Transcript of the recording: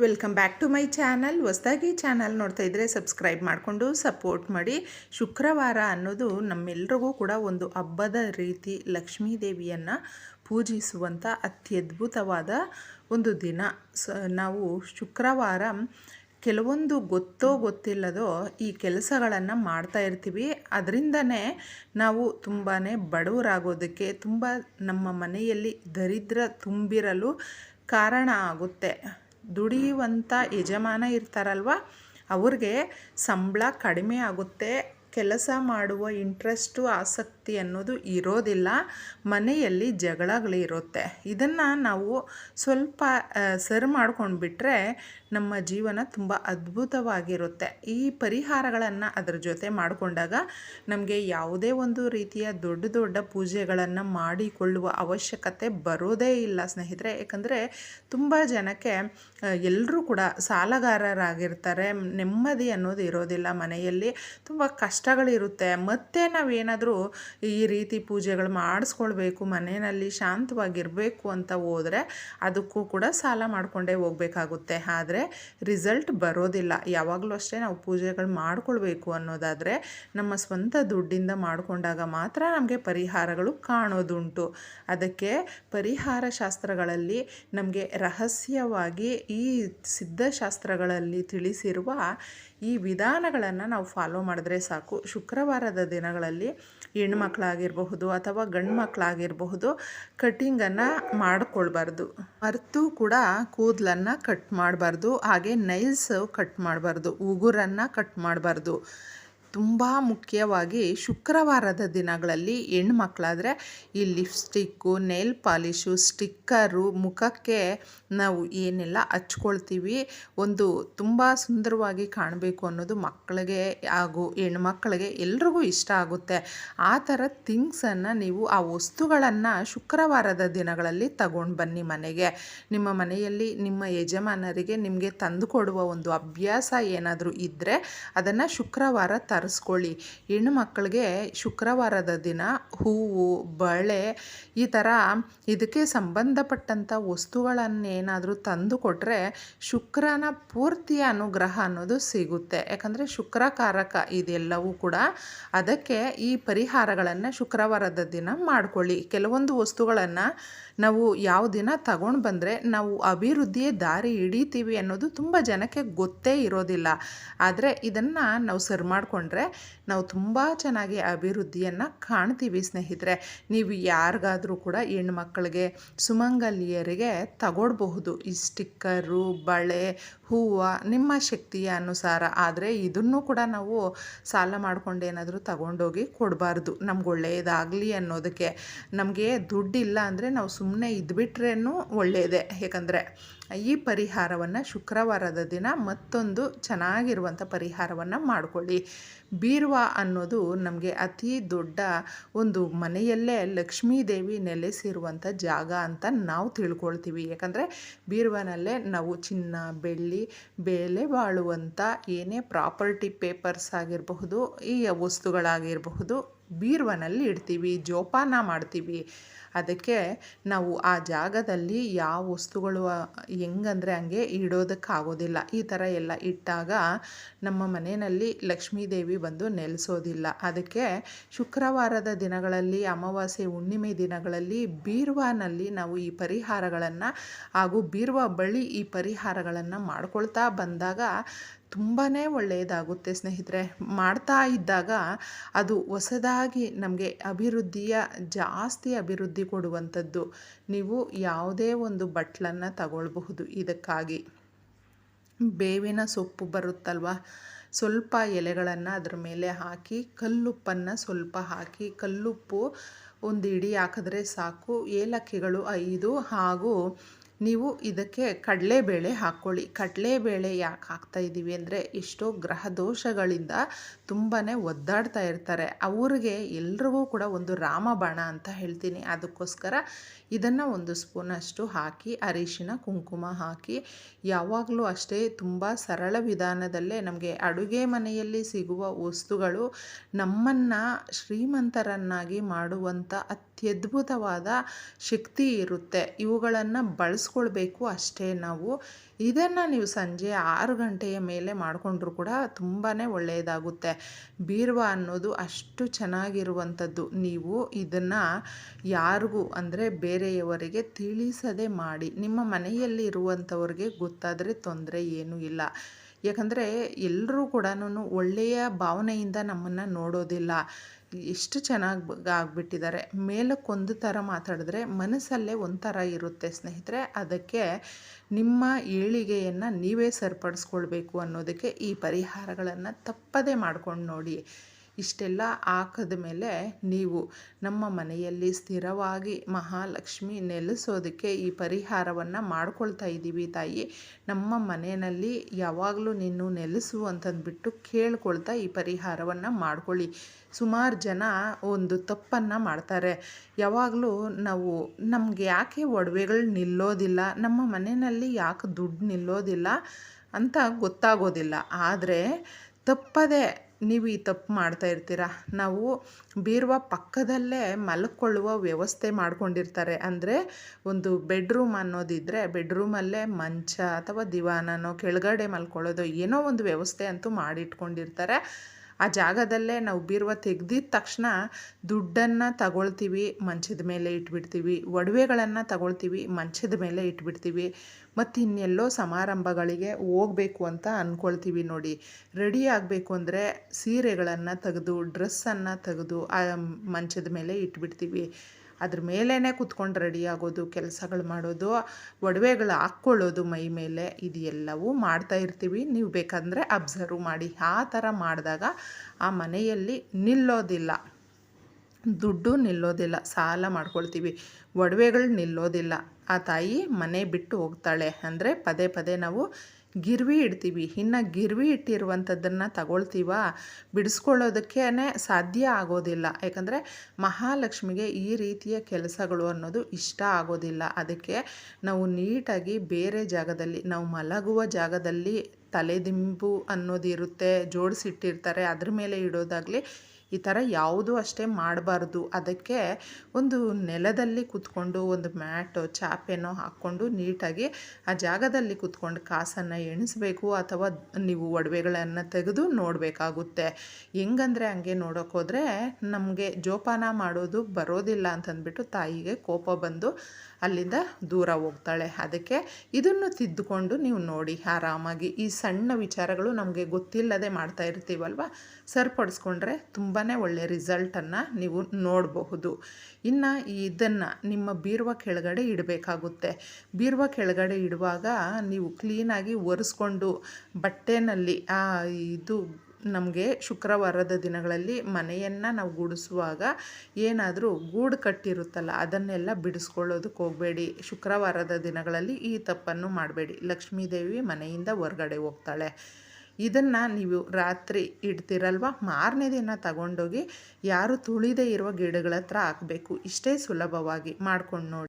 Welcome back to my channel. ಹೊಸದಾಗಿ channel ನೋಡ್ತಾ ಇದ್ದರೆ ಸಬ್ಸ್ಕ್ರೈಬ್ ಮಾಡಿಕೊಂಡು ಸಪೋರ್ಟ್ ಮಾಡಿ. ಶುಕ್ರವಾರ ಅನ್ನೋದು ನಮ್ಮೆಲ್ರಿಗೂ ಕೂಡ ಒಂದು ಹಬ್ಬದ ರೀತಿ ಲಕ್ಷ್ಮೀ ದೇವಿಯನ್ನು ಪೂಜಿಸುವಂಥ ಅತ್ಯದ್ಭುತವಾದ ಒಂದು ದಿನ. ಸ, ನಾವು ಶುಕ್ರವಾರ ಕೆಲವೊಂದು ಗೊತ್ತೋ ಗೊತ್ತಿಲ್ಲದೋ ಈ ಕೆಲಸಗಳನ್ನು ಮಾಡ್ತಾ ಇರ್ತೀವಿ. ಅದರಿಂದನೇ ನಾವು ತುಂಬಾ ಬಡವರಾಗೋದಕ್ಕೆ, ತುಂಬ ನಮ್ಮ ಮನೆಯಲ್ಲಿ ದರಿದ್ರ ತುಂಬಿರಲು ಕಾರಣ ಆಗುತ್ತೆ. ದುಡಿಯುವಂಥ ಯಜಮಾನ ಇರ್ತಾರಲ್ವ ಅವ್ರಿಗೆ ಸಂಬಳ ಕಡಿಮೆ ಆಗುತ್ತೆ. ಕೆಲಸ ಮಾಡುವ ಇಂಟ್ರೆಸ್ಟು ಆಸಕ್ತಿ ಅನ್ನೋದು ಇರೋದಿಲ್ಲ. ಮನೆಯಲ್ಲಿ ಜಗಳಗಳಿರುತ್ತೆ. ಇದನ್ನು ನಾವು ಸ್ವಲ್ಪ ಸರಿ ಮಾಡ್ಕೊಂಡ್ಬಿಟ್ರೆ ನಮ್ಮ ಜೀವನ ತುಂಬ ಅದ್ಭುತವಾಗಿರುತ್ತೆ. ಈ ಪರಿಹಾರಗಳನ್ನು ಅದರ ಜೊತೆ ಮಾಡಿಕೊಂಡಾಗ ನಮಗೆ ಯಾವುದೇ ಒಂದು ರೀತಿಯ ದೊಡ್ಡ ದೊಡ್ಡ ಪೂಜೆಗಳನ್ನು ಮಾಡಿಕೊಳ್ಳುವ ಅವಶ್ಯಕತೆ ಬರೋದೇ ಇಲ್ಲ ಸ್ನೇಹಿತರೆ. ಯಾಕಂದರೆ ತುಂಬ ಜನಕ್ಕೆ ಎಲ್ಲರೂ ಕೂಡ ಸಾಲಗಾರರಾಗಿರ್ತಾರೆ. ನೆಮ್ಮದಿ ಅನ್ನೋದು ಇರೋದಿಲ್ಲ ಮನೆಯಲ್ಲಿ. ತುಂಬ ಕಷ್ಟಗಳಿರುತ್ತೆ. ಮತ್ತು ನಾವೇನಾದರೂ ಈ ರೀತಿ ಪೂಜೆಗಳು ಮಾಡಿಸ್ಕೊಳ್ಬೇಕು, ಮನೆಯಲ್ಲಿ ಶಾಂತವಾಗಿರಬೇಕು ಅಂತ ಹೋದರೆ ಅದಕ್ಕೂ ಕೂಡ ಸಾಲ ಮಾಡಿಕೊಂಡೇ ಹೋಗಬೇಕಾಗುತ್ತೆ. ಆದರೆ ರಿಸಲ್ಟ್ ಬರೋದಿಲ್ಲ. ಯಾವಾಗಲೂ ಅಷ್ಟೇ ನಾವು ಪೂಜೆಗಳು ಮಾಡಿಕೊಳ್ಬೇಕು ಅನ್ನೋದಾದರೆ ನಮ್ಮ ಸ್ವಂತ ದುಡ್ಡಿಂದ ಮಾಡಿಕೊಂಡಾಗ ಮಾತ್ರ ನಮಗೆ ಪರಿಹಾರಗಳು ಕಾಣೋದುಂಟು. ಅದಕ್ಕೆ ಪರಿಹಾರ ಶಾಸ್ತ್ರಗಳಲ್ಲಿ ನಮಗೆ ರಹಸ್ಯವಾಗಿ ಈ ಸಿದ್ಧಶಾಸ್ತ್ರಗಳಲ್ಲಿ ತಿಳಿಸಿರುವ ಈ ವಿಧಾನಗಳನ್ನು ನಾವು ಫಾಲೋ ಮಾಡಿದ್ರೆ ಸಾಕು. ಶುಕ್ರವಾರದ ದಿನಗಳಲ್ಲಿ ಹೆಣ್ಮಕ್ಳಾಗಿರಬಹುದು ಅಥವಾ ಗಂಡು ಮಕ್ಕಳಾಗಿರಬಹುದು ಕಟ್ಟಿಂಗನ್ನು ಮಾಡಿಕೊಳ್ಬಾರ್ದು. ಮರೆತು ಕೂಡ ಕೂದಲನ್ನು ಕಟ್ ಮಾಡಬಾರ್ದು. ಹಾಗೆ ನೈಲ್ಸ್ ಕಟ್ ಮಾಡಬಾರ್ದು. ಉಗುರನ್ನು ಕಟ್ ಮಾಡಬಾರ್ದು. ತುಂಬ ಮುಖ್ಯವಾಗಿ ಶುಕ್ರವಾರದ ದಿನಗಳಲ್ಲಿ ಹೆಣ್ಮಕ್ಳಾದರೆ ಈ ಲಿಪ್ಸ್ಟಿಕ್ಕು, ನೇಲ್ ಪಾಲಿಶು, ಸ್ಟಿಕ್ಕರು ಮುಖಕ್ಕೆ ನಾವು ಏನೆಲ್ಲ ಹಚ್ಕೊಳ್ತೀವಿ, ಒಂದು ತುಂಬ ಸುಂದರವಾಗಿ ಕಾಣಬೇಕು ಅನ್ನೋದು ಮಕ್ಕಳಿಗೆ ಹಾಗೂ ಹೆಣ್ಮಕ್ಳಿಗೆ ಎಲ್ರಿಗೂ ಇಷ್ಟ ಆಗುತ್ತೆ. ಆ ಥರ ಥಿಂಗ್ಸನ್ನು ನೀವು ಆ ವಸ್ತುಗಳನ್ನು ಶುಕ್ರವಾರದ ದಿನಗಳಲ್ಲಿ ತಗೊಂಡು ಬನ್ನಿ ಮನೆಗೆ. ನಿಮ್ಮ ಮನೆಯಲ್ಲಿ ನಿಮ್ಮ ಯಜಮಾನರಿಗೆ ನಿಮಗೆ ತಂದುಕೊಡುವ ಒಂದು ಅಭ್ಯಾಸ ಏನಾದರೂ ಇದ್ದರೆ ಅದನ್ನು ಶುಕ್ರವಾರ ತರಿಸ್ಕೊಳ್ಳಿ ಹೆಣ್ಣು ಮಕ್ಕಳಿಗೆ ಶುಕ್ರವಾರದ ದಿನ ಹೂವು, ಬಳೆ ಈ ಥರ ಇದಕ್ಕೆ ಸಂಬಂಧಪಟ್ಟಂಥ ವಸ್ತುಗಳನ್ನೇನಾದರೂ ತಂದು ಕೊಟ್ಟರೆ ಶುಕ್ರನ ಪೂರ್ತಿಯ ಅನುಗ್ರಹ ಅನ್ನೋದು ಸಿಗುತ್ತೆ. ಯಾಕಂದರೆ ಶುಕ್ರಕಾರಕ ಇದೆಲ್ಲವೂ ಕೂಡ ಅದಕ್ಕೆ ಈ ಪರಿಹಾರಗಳನ್ನು ಶುಕ್ರವಾರದ ದಿನ ಮಾಡ್ಕೊಳ್ಳಿ. ಕೆಲವೊಂದು ವಸ್ತುಗಳನ್ನು ನಾವು ಯಾವ ದಿನ ತಗೊಂಡು ಬಂದರೆ ನಾವು ಅಭಿವೃದ್ಧಿಯ ದಾರಿ ಹಿಡಿತೀವಿ ಅನ್ನೋದು ತುಂಬ ಜನಕ್ಕೆ ಗೊತ್ತೇ ಇರೋದಿಲ್ಲ. ಆದರೆ ಇದನ್ನು ನಾವು ಸರಿ ಮಾಡಿಕೊಂಡ್ರೆ ನಾವು ತುಂಬ ಚೆನ್ನಾಗಿ ಅಭಿವೃದ್ಧಿಯನ್ನು ಕಾಣ್ತೀವಿ ಸ್ನೇಹಿತರೆ. ನೀವು ಯಾರಿಗಾದರೂ ಕೂಡ ಹೆಣ್ಮಕ್ಳಿಗೆ, ಸುಮಂಗಲಿಯರಿಗೆ ತಗೊಡ್ಬಹುದು. ಈ ಸ್ಟಿಕ್ಕರು, ಬಳೆ, ಹೂವು, ನಿಮ್ಮ ಶಕ್ತಿಯ ಅನುಸಾರ. ಆದರೆ ಇದನ್ನು ಕೂಡ ನಾವು ಸಾಲ ಮಾಡ್ಕೊಂಡು ಏನಾದರೂ ತಗೊಂಡೋಗಿ ಕೊಡಬಾರ್ದು. ನಮ್ಗೆ ಒಳ್ಳೆಯದಾಗಲಿ ಅನ್ನೋದಕ್ಕೆ. ನಮಗೆ ದುಡ್ಡಿಲ್ಲ ಅಂದರೆ ನಾವು ಸುಮ್ಮನೆ ಇದ್ಬಿಟ್ರೇನು ಒಳ್ಳೆಯದೇ ಏಕೆಂದರೆ ಈ ಪರಿಹಾರವನ್ನು ಶುಕ್ರವಾರದ ದಿನ ಮತ್ತೊಂದು ಚೆನ್ನಾಗಿರುವಂಥ ಪರಿಹಾರವನ್ನು ಮಾಡಿಕೊಳ್ಳಿ. ಬೀರುವ ಅನ್ನೋದು ನಮಗೆ ಅತಿ ದೊಡ್ಡ ಒಂದು ಮನೆಯಲ್ಲೇ ಲಕ್ಷ್ಮೀ ದೇವಿ ನೆಲೆಸಿರುವಂಥ ಜಾಗ ಅಂತ ನಾವು ತಿಳ್ಕೊಳ್ತೀವಿ. ಯಾಕಂದರೆ ಬೀರ್ವನಲ್ಲೇ ನಾವು ಚಿನ್ನ, ಬೆಳ್ಳಿ, ಬೆಲೆ ಬಾಳುವಂಥ ಏನೇ ಪ್ರಾಪರ್ಟಿ ಪೇಪರ್ಸ್ ಆಗಿರಬಹುದು, ಈ ವಸ್ತುಗಳಾಗಿರಬಹುದು ಬೀರ್ವನಲ್ಲಿ ಇಡ್ತೀವಿ, ಜೋಪಾನ ಮಾಡ್ತೀವಿ. ಅದಕ್ಕೆ ನಾವು ಆ ಜಾಗದಲ್ಲಿ ಯಾವ ವಸ್ತುಗಳು ಹೆಂಗಂದರೆ ಹಂಗೆ ಇಡೋದಕ್ಕಾಗೋದಿಲ್ಲ. ಈ ಥರ ಎಲ್ಲ ಇಟ್ಟಾಗ ನಮ್ಮ ಮನೆಯಲ್ಲಿ ಲಕ್ಷ್ಮೀದೇವಿ ಬಂದು ನೆಲೆಸೋದಿಲ್ಲ. ಅದಕ್ಕೆ ಶುಕ್ರವಾರದ ದಿನಗಳಲ್ಲಿ, ಅಮಾವಾಸ್ಯೆ ಹುಣ್ಣಿಮೆ ದಿನಗಳಲ್ಲಿ ಬೀರ್ವಾನಲ್ಲಿ ನಾವು ಈ ಪರಿಹಾರಗಳನ್ನು ಹಾಗೂ ಬೀರ್ವ ಬಳಿ ಈ ಪರಿಹಾರಗಳನ್ನು ಮಾಡ್ಕೊಳ್ತಾ ಬಂದಾಗ ತುಂಬಾ ಒಳ್ಳೆಯದಾಗುತ್ತೆ ಸ್ನೇಹಿತರೆ. ಮಾಡ್ತಾ ಇದ್ದಾಗ ಅದು ಹೊಸದಾಗಿ ನಮಗೆ ಅಭಿವೃದ್ಧಿಯ, ಜಾಸ್ತಿ ಅಭಿವೃದ್ಧಿ ಕೊಡುವಂಥದ್ದು. ನೀವು ಯಾವುದೇ ಒಂದು ಬಟ್ಲನ್ನು ತಗೊಳ್ಬಹುದು ಇದಕ್ಕಾಗಿ. ಬೇವಿನ ಸೊಪ್ಪು ಬರುತ್ತಲ್ವ? ಸ್ವಲ್ಪ ಎಲೆಗಳನ್ನು ಅದ್ರ ಮೇಲೆ ಹಾಕಿ, ಕಲ್ಲುಪ್ಪನ್ನು ಸ್ವಲ್ಪ ಹಾಕಿ, ಕಲ್ಲುಪ್ಪು ಒಂದು ಇಡಿ ಹಾಕಿದ್ರೆ ಸಾಕು. ಏಲಕ್ಕಿಗಳು ಐದು ಹಾಗೂ ನೀವು ಇದಕ್ಕೆ ಕಡಲೆಬೇಳೆ ಹಾಕ್ಕೊಳ್ಳಿ. ಕಡಲೆಬೇಳೆ ಯಾಕೆ ಹಾಕ್ತಾ ಇದ್ದೀವಿ ಅಂದರೆ ಎಷ್ಟೋ ಗ್ರಹ ದೋಷಗಳಿಂದ ತುಂಬಾ ಒದ್ದಾಡ್ತಾ ಇರ್ತಾರೆ. ಅವ್ರಿಗೆ ಎಲ್ರಿಗೂ ಕೂಡ ಒಂದು ರಾಮಬಾಣ ಅಂತ ಹೇಳ್ತೀನಿ. ಅದಕ್ಕೋಸ್ಕರ ಇದನ್ನು ಒಂದು ಸ್ಪೂನಷ್ಟು ಹಾಕಿ ಅರಿಶಿನ ಕುಂಕುಮ ಹಾಕಿ, ಯಾವಾಗಲೂ ಅಷ್ಟೇ ತುಂಬ ಸರಳ ವಿಧಾನದಲ್ಲೇ ನಮಗೆ ಅಡುಗೆ ಮನೆಯಲ್ಲಿ ಸಿಗುವ ವಸ್ತುಗಳು ನಮ್ಮನ್ನು ಶ್ರೀಮಂತರನ್ನಾಗಿ ಮಾಡುವಂಥ ಅತ್ಯದ್ಭುತವಾದ ಶಕ್ತಿ ಇರುತ್ತೆ. ಇವುಗಳನ್ನು ಬಳಸ್ಕೊಳ್ಬೇಕು ಅಷ್ಟೇ ನಾವು. ಇದನ್ನು ನೀವು ಸಂಜೆ ಆರು ಗಂಟೆಯ ಮೇಲೆ ಮಾಡಿಕೊಂಡ್ರೂ ಕೂಡ ತುಂಬಾ ಒಳ್ಳೆಯದಾಗುತ್ತೆ. ಬೀರುವ ಅನ್ನೋದು ಅಷ್ಟು ಚೆನ್ನಾಗಿರುವಂಥದ್ದು. ನೀವು ಇದನ್ನು ಯಾರಿಗೂ ಅಂದರೆ ಬೇರೆಯವರಿಗೆ ತಿಳಿಸದೆ ಮಾಡಿ, ನಿಮ್ಮ ಮನೆಯಲ್ಲಿ ಇರುವಂಥವ್ರಿಗೆ ಗೊತ್ತಾದರೆ ತೊಂದರೆ ಏನೂ ಇಲ್ಲ. ಯಾಕಂದರೆ ಎಲ್ಲರೂ ಕೂಡ ಒಳ್ಳೆಯ ಭಾವನೆಯಿಂದ ನಮ್ಮನ್ನು ನೋಡೋದಿಲ್ಲ. ಎಷ್ಟು ಚೆನ್ನಾಗಿ ಆಗಿಬಿಟ್ಟಿದ್ದಾರೆ. ಮೇಲಕ್ಕೊಂದು ಥರ ಮಾತಾಡಿದ್ರೆ ಮನಸ್ಸಲ್ಲೇ ಒಂಥರ ಇರುತ್ತೆ ಸ್ನೇಹಿತರೆ. ಅದಕ್ಕೆ ನಿಮ್ಮ ಏಳಿಗೆಯನ್ನು ನೀವೇ ಸರಿಪಡಿಸ್ಕೊಳ್ಬೇಕು ಅನ್ನೋದಕ್ಕೆ ಈ ಪರಿಹಾರಗಳನ್ನು ತಪ್ಪದೇ ಮಾಡ್ಕೊಂಡು ನೋಡಿ. ಇಷ್ಟೆಲ್ಲ ಹಾಕಿದ ಮೇಲೆ ನೀವು ನಮ್ಮ ಮನೆಯಲ್ಲಿ ಸ್ಥಿರವಾಗಿ ಮಹಾಲಕ್ಷ್ಮಿ ನೆಲೆಸೋದಕ್ಕೆ ಈ ಪರಿಹಾರವನ್ನು ಮಾಡ್ಕೊಳ್ತಾ ಇದ್ದೀವಿ ತಾಯಿ. ನಮ್ಮ ಮನೆಯಲ್ಲಿ ಯಾವಾಗಲೂ ನೀನು ನೆಲೆಸು ಅಂತಂದ್ಬಿಟ್ಟು ಕೇಳ್ಕೊಳ್ತಾ ಈ ಪರಿಹಾರವನ್ನು ಮಾಡ್ಕೊಳ್ಳಿ. ಸುಮಾರು ಜನ ಒಂದು ತಪ್ಪನ್ನು ಮಾಡ್ತಾರೆ. ಯಾವಾಗಲೂ ನಾವು ನಮಗೆ ಯಾಕೆ ಒಡವೆಗಳು ನಿಲ್ಲೋದಿಲ್ಲ? ನಮ್ಮ ಮನೆಯಲ್ಲಿ ಯಾಕೆ ದುಡ್ಡು ನಿಲ್ಲೋದಿಲ್ಲ ಅಂತ ಗೊತ್ತಾಗೋದಿಲ್ಲ. ಆದರೆ ತಪ್ಪದೇ ನೀವು ಈ ತಪ್ಪು ಮಾಡ್ತಾ ಇರ್ತೀರ? ನಾವು ಬೀರುವ ಪಕ್ಕದಲ್ಲೇ ಮಲ್ಕೊಳ್ಳುವ ವ್ಯವಸ್ಥೆ ಮಾಡ್ಕೊಂಡಿರ್ತಾರೆ. ಅಂದರೆ ಒಂದು ಬೆಡ್ರೂಮ್ ಅನ್ನೋದಿದ್ದರೆ ಬೆಡ್ರೂಮಲ್ಲೇ ಮಂಚ ಅಥವಾ ದಿವಾನನೋ ಕೆಳಗಡೆ ಮಲ್ಕೊಳ್ಳೋದು ಏನೋ ಒಂದು ವ್ಯವಸ್ಥೆ ಅಂತೂ ಮಾಡಿಟ್ಕೊಂಡಿರ್ತಾರೆ. ಆ ಜಾಗದಲ್ಲೇ ನಾವು ಬೀರುವ ತೆಗೆದಿದ ತಕ್ಷಣ ದುಡ್ಡನ್ನು ತಗೊಳ್ತೀವಿ, ಮಂಚದ ಮೇಲೆ ಇಟ್ಬಿಡ್ತೀವಿ, ಒಡವೆಗಳನ್ನು ತಗೊಳ್ತೀವಿ, ಮಂಚದ ಮೇಲೆ ಇಟ್ಬಿಡ್ತೀವಿ ಮತ್ತು ಇನ್ನೆಲ್ಲೋ ಸಮಾರಂಭಗಳಿಗೆ ಹೋಗಬೇಕು ಅಂತ ಅಂದ್ಕೊಳ್ತೀವಿ ನೋಡಿ. ರೆಡಿ ಆಗಬೇಕು ಅಂದರೆ ಸೀರೆಗಳನ್ನು ತೆಗೆದು, ಡ್ರೆಸ್ಸನ್ನು ತೆಗೆದು ಆ ಮಂಚದ ಮೇಲೆ ಇಟ್ಬಿಡ್ತೀವಿ. ಅದ್ರ ಮೇಲೇ ಕುತ್ಕೊಂಡು ರೆಡಿ ಆಗೋದು, ಕೆಲಸಗಳು ಮಾಡೋದು, ಒಡವೆಗಳು ಹಾಕ್ಕೊಳ್ಳೋದು ಮೈ ಮೇಲೆ ಇದು ಎಲ್ಲವೂ ಮಾಡ್ತಾ ಇರ್ತೀವಿ. ನೀವು ಬೇಕಂದರೆ ಅಬ್ಸರ್ವ್ ಮಾಡಿ. ಆ ಥರ ಮಾಡಿದಾಗ ಆ ಮನೆಯಲ್ಲಿ ನಿಲ್ಲೋದಿಲ್ಲ. ದುಡ್ಡು ನಿಲ್ಲೋದಿಲ್ಲ. ಸಾಲ ಮಾಡ್ಕೊಳ್ತೀವಿ. ಒಡವೆಗಳು ನಿಲ್ಲೋದಿಲ್ಲ. ಆ ತಾಯಿ ಮನೆ ಬಿಟ್ಟು ಹೋಗ್ತಾಳೆ. ಅಂದರೆ ಪದೇ ಪದೇ ನಾವು ಗಿರ್ವಿ ಇಡ್ತೀವಿ. ಇನ್ನು ಗಿರ್ವಿ ಇಟ್ಟಿರುವಂಥದ್ದನ್ನು ತಗೊಳ್ತೀವ? ಬಿಡಿಸ್ಕೊಳ್ಳೋದಕ್ಕೇ ಸಾಧ್ಯ ಆಗೋದಿಲ್ಲ. ಯಾಕಂದರೆ ಮಹಾಲಕ್ಷ್ಮಿಗೆ ಈ ರೀತಿಯ ಕೆಲಸಗಳು ಅನ್ನೋದು ಇಷ್ಟ ಆಗೋದಿಲ್ಲ. ಅದಕ್ಕೆ ನಾವು ನೀಟಾಗಿ ಬೇರೆ ಜಾಗದಲ್ಲಿ, ನಾವು ಮಲಗುವ ಜಾಗದಲ್ಲಿ ತಲೆದಿಂಬು ಅನ್ನೋದಿರುತ್ತೆ, ಜೋಡಿಸಿಟ್ಟಿರ್ತಾರೆ. ಅದ್ರ ಮೇಲೆ ಇಡೋದಾಗಲಿ ಈ ಥರ ಯಾವುದೂ ಅಷ್ಟೇ ಮಾಡಬಾರ್ದು. ಅದಕ್ಕೆ ಒಂದು ನೆಲದಲ್ಲಿ ಕೂತ್ಕೊಂಡು, ಒಂದು ಮ್ಯಾಟೋ, ಚಾಪೆನೋ ಹಾಕ್ಕೊಂಡು ನೀಟಾಗಿ ಆ ಜಾಗದಲ್ಲಿ ಕೂತ್ಕೊಂಡು ಕಾಸನ್ನು ಎಣಿಸ್ಬೇಕು ಅಥವಾ ನೀವು ಒಡವೆಗಳನ್ನು ತೆಗೆದು ನೋಡಬೇಕಾಗುತ್ತೆ. ಹೆಂಗಂದರೆ ಹಂಗೆ ನೋಡೋಕ್ಕೋದ್ರೆ ನಮಗೆ ಜೋಪಾನ ಮಾಡೋದು ಬರೋದಿಲ್ಲ ಅಂತಂದ್ಬಿಟ್ಟು ತಾಯಿಗೆ ಕೋಪ ಬಂದು ಅಲ್ಲಿಂದ ದೂರ ಹೋಗ್ತಾಳೆ. ಅದಕ್ಕೆ ಇದನ್ನು ತಿದ್ದುಕೊಂಡು ನೀವು ನೋಡಿ, ಆರಾಮಾಗಿ. ಈ ಸಣ್ಣ ವಿಚಾರಗಳು ನಮಗೆ ಗೊತ್ತಿಲ್ಲದೆ ಮಾಡ್ತಾ ಇರ್ತೀವಲ್ವ? ಸರಿಪಡಿಸ್ಕೊಂಡ್ರೆ ತುಂಬ ತುಂಬಾ ಒಳ್ಳೆಯ ರಿಸಲ್ಟನ್ನು ನೀವು ನೋಡಬಹುದು. ಇನ್ನು ಇದನ್ನು ನಿಮ್ಮ ಬೀರುವ ಕೆಳಗಡೆ ಇಡಬೇಕಾಗುತ್ತೆ. ಬೀರುವ ಕೆಳಗಡೆ ಇಡುವಾಗ ನೀವು ಕ್ಲೀನಾಗಿ ಒರೆಸ್ಕೊಂಡು ಬಟ್ಟೆನಲ್ಲಿ ಇದು ನಮಗೆ ಶುಕ್ರವಾರದ ದಿನಗಳಲ್ಲಿ ಮನೆಯನ್ನು ನಾವು ಗುಡಿಸುವಾಗ ಏನಾದರೂ ಗೂಡು ಕಟ್ಟಿರುತ್ತಲ್ಲ, ಅದನ್ನೆಲ್ಲ ಬಿಡಿಸ್ಕೊಳ್ಳೋದಕ್ಕೆ ಹೋಗಬೇಡಿ. ಶುಕ್ರವಾರದ ದಿನಗಳಲ್ಲಿ ಈ ತಪ್ಪನ್ನು ಮಾಡಬೇಡಿ. ಲಕ್ಷ್ಮೀದೇವಿ ಮನೆಯಿಂದ ಹೊರಗಡೆ ಹೋಗ್ತಾಳೆ. ಇದನ್ನು ನೀವು ರಾತ್ರಿ ಇಡ್ತೀರಲ್ವ? ಮಾರನೇ ದಿನ ತಗೊಂಡೋಗಿ ಯಾರು ತುಳಿದೇ ಇರುವ ಗಿಡಗಳ ಹತ್ರ ಹಾಕಬೇಕು. ಇಷ್ಟೇ ಸುಲಭವಾಗಿ ಮಾಡ್ಕೊಂಡು ನೋಡಿ.